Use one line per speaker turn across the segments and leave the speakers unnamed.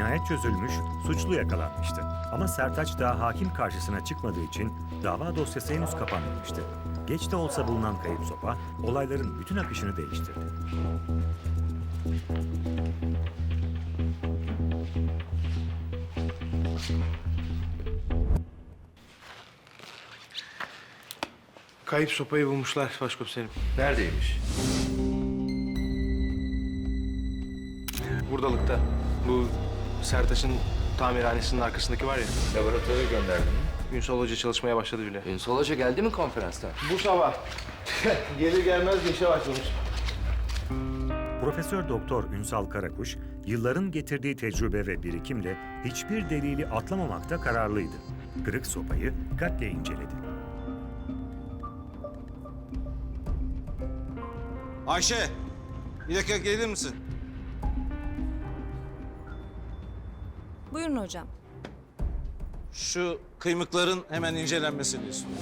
Cinayet çözülmüş, suçlu yakalanmıştı. Ama Sertaç daha hakim karşısına çıkmadığı için dava dosyası henüz kapanmamıştı. Geç de olsa bulunan kayıp sopa olayların bütün akışını değiştirdi.
Kayıp sopayı bulmuşlar başkomiserim.
Neredeymiş?
Sertaç'ın tamirhanesinin arkasındaki var ya.
Laboratuvara gönderdin mi?
Ünsal Hoca çalışmaya başladı bile.
Ünsal Hoca geldi mi konferanstan?
Bu sabah. Gelir gelmez işe başlamış.
Profesör Doktor Ünsal Karakuş, yılların getirdiği tecrübe ve birikimle hiçbir delili atlamamakta kararlıydı. Kırık sopayı dikkatle inceledi.
Ayşe, bir dakika gelir misin?
Buyurun hocam.
Şu kıymıkların hemen incelenmesini istiyorum.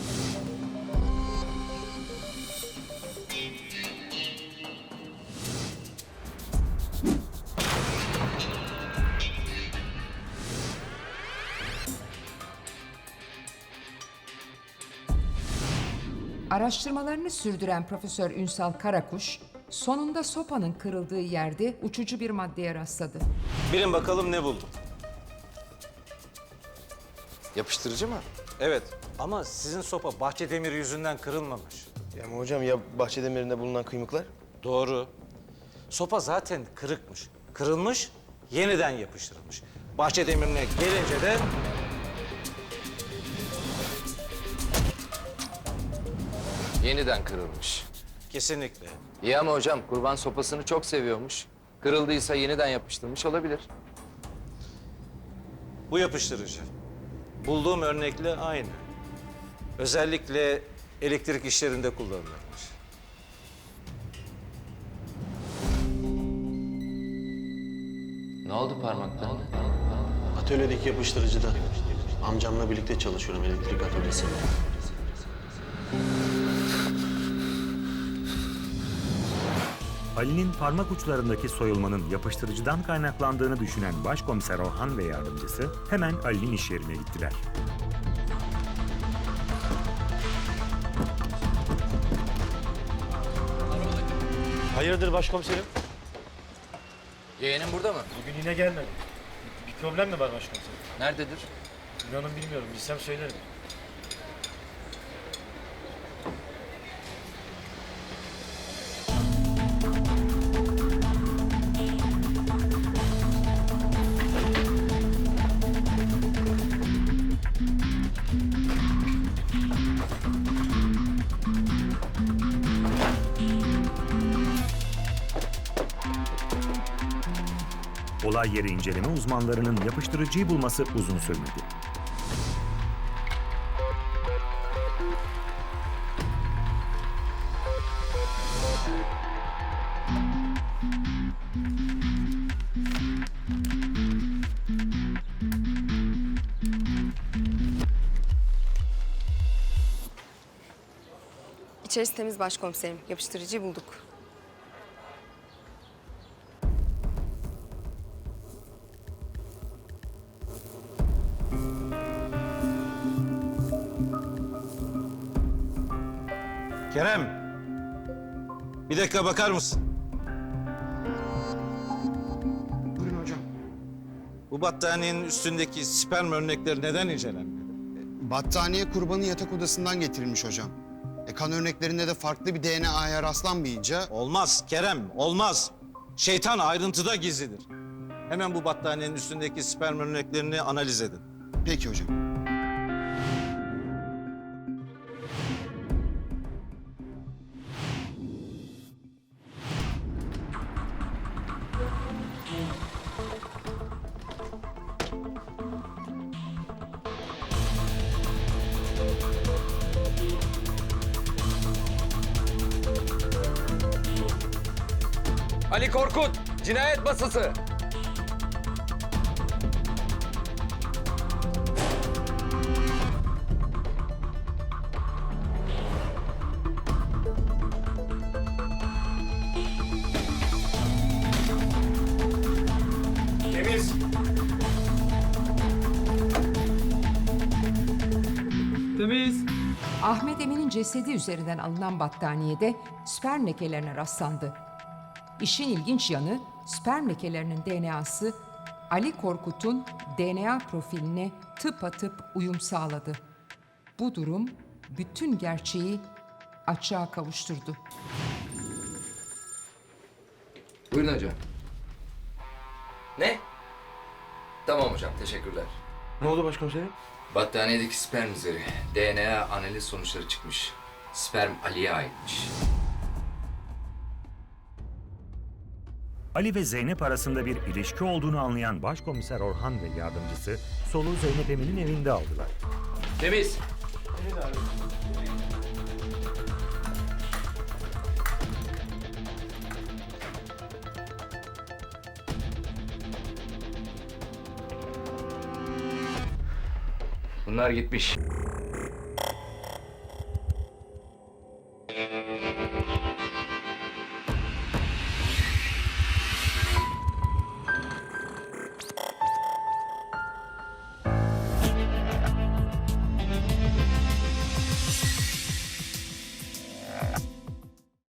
Araştırmalarını sürdüren Profesör Ünsal Karakuş, sonunda sopanın kırıldığı yerde uçucu bir maddeye rastladı.
Bilin bakalım ne buldum.
Yapıştırıcı mı?
Evet ama sizin sopa bahçe demiri yüzünden kırılmamış.
Ya ama hocam ya Bahçedemir'inde bulunan kıymıklar?
Doğru. Sopa zaten kırıkmış. Kırılmış, yeniden yapıştırılmış. Bahçe demirine gelince de
Yeniden kırılmış.
kesinlikle.
İyi ama hocam kurban sopasını çok seviyormuş. Kırıldıysa yeniden yapıştırmış olabilir.
Bu yapıştırıcı. Bulduğum örnekle aynı. Özellikle elektrik işlerinde kullanılırmış.
Ne oldu parmaklarına?
Atölyedeki yapıştırıcıda. Amcamla birlikte çalışıyorum elektrik atölyesinde.
Ali'nin parmak uçlarındaki soyulmanın yapıştırıcıdan kaynaklandığını düşünen Başkomiser Orhan ve yardımcısı hemen Ali'nin iş yerine gittiler.
Hayırdır başkomiserim?
Yeğenin burada mı?
Bugün yine gelmedi. Bir problem mi var başkomiserim?
Nerededir?
İnanın bilmiyorum. Bilsem söylerim.
Olay yeri inceleme uzmanlarının yapıştırıcıyı bulması uzun sürmedi.
İçerisi temiz başkomiserim. Yapıştırıcıyı bulduk.
Kerem, bir dakika bakar mısın?
Buyurun hocam.
Bu battaniyenin üstündeki sperm örnekleri neden incelenmedi?
Battaniye kurbanın yatak odasından getirilmiş hocam. E, kan örneklerinde de farklı bir DNA'ya rastlanmayınca
Olmaz Kerem, olmaz. Şeytan ayrıntıda gizlidir. Hemen bu battaniyenin üstündeki sperm örneklerini analiz edin.
peki hocam.
Ali Korkut, cinayet masası. Temiz.
Temiz.
Ahmet Emin'in cesedi üzerinden alınan battaniyede sperm lekelerine rastlandı. İşin ilginç yanı sperm lekelerinin DNA'sı Ali Korkut'un DNA profiline tıpatıp uyum sağladı. Bu durum bütün gerçeği açığa kavuşturdu.
Buyurun hocam. Ne? Tamam hocam, teşekkürler.
Ne oldu başkomiserim?
Battaniyedeki sperm izleri, DNA analiz sonuçları çıkmış. Sperm Ali'ye aitmiş.
Ali ve Zeynep arasında bir ilişki olduğunu anlayan Başkomiser Orhan ve yardımcısı soluğu Zeynep Emin'in evinde aldılar.
Temiz. Bunlar gitmiş.